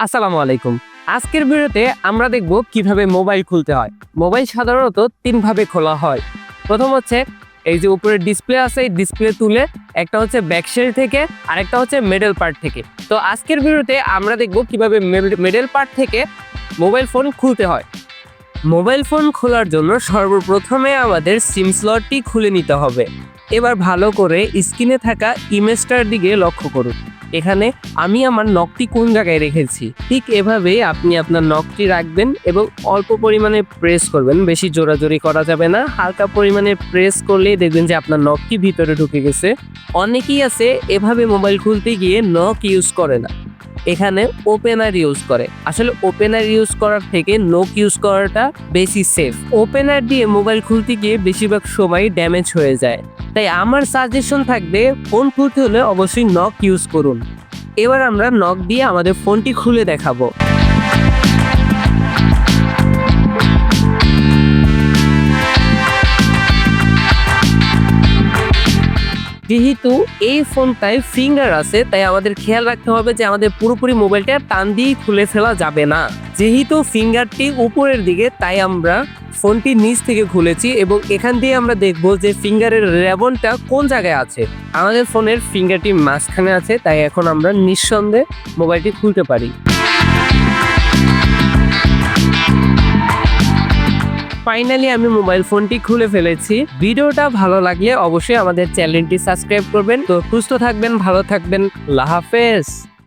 আসসালামু আলাইকুম। আজকের ভিডিওতে আমরা দেখব কীভাবে মোবাইল খুলতে হয়। মোবাইল সাধারণত তিনভাবে খোলা হয়। প্রথম হচ্ছে এই যে উপরে ডিসপ্লে আছে, এই ডিসপ্লে তুলে একটা হচ্ছে ব্যাকশেল থেকে আরেকটা হচ্ছে মিডল পার্ট থেকে। তো আজকের ভিডিওতে আমরা দেখব কীভাবে মিডল পার্ট থেকে মোবাইল ফোন খুলতে হয়। মোবাইল ফোন খোলার জন্য সর্বপ্রথমে আমাদের সিম স্লটটি খুলে নিতে হবে। এবার ভালো করে স্ক্রিনে থাকা ইমেজটার দিকে লক্ষ্য করুন। এখানে আমি আমার নখটি কোন জায়গায় রেখেছি? ঠিক এভাবে আপনি আপনার নখটি রাখবেন এবং অল্প পরিমাণে প্রেস করবেন, বেশি জোরাজোরি করা যাবে না। হালকা পরিমাণে প্রেস করলেই দেখবেন যে আপনার নখটি ভিতরে ঢুকে গেছে। অনেকেই আছে এভাবে মোবাইল খুলতে গিয়ে নখ ইউজ করে না। এখানে ওপেনার ইউজ করে। আসলে ওপেনার ইউজ করার থেকে নোক ইউজ করাটা বেশি সেফ ওপেনার দিয়ে মোবাইল খুলতে গিয়ে বেশিরভাগ সময় ড্যামেজ হয়ে যায়। তাই আমার সাজেশন থাকবে ফোন খুলতে হলে অবশ্যই নক ইউজ করুন। এবার আমরা নক দিয়ে আমাদের ফোনটি খুলে দেখাবো। যেহেতু এই ফোনটায় ফিঙ্গার আছে, তাই আমাদের খেয়াল রাখতে হবে যে আমাদের পুরোপুরি মোবাইলটা টান দিয়ে খুলে ফেলা যাবে না। যেহেতু ফিঙ্গারটি উপরের দিকে, তাই আমরা ফোনটি নিচ থেকে খুলেছি এবং এখান দিয়ে আমরা দেখব যে ফিঙ্গারের রেবনটা কোন জায়গায় আছে। আমাদের ফোনের ফিঙ্গারটি মাঝখানে আছে, তাই এখন আমরা নিঃসন্দেহে মোবাইলটি খুলতে পারি। ফাইনালি আমি মোবাইল ফোনটি খুলে ফেলেছি। ভিডিওটা ভালো লাগলে অবশ্যই আমাদের চ্যানেলটি সাবস্ক্রাইব করবেন। তো সুস্থ থাকবেন, ভালো থাকবেন। লাহাফেজ হাফেজ।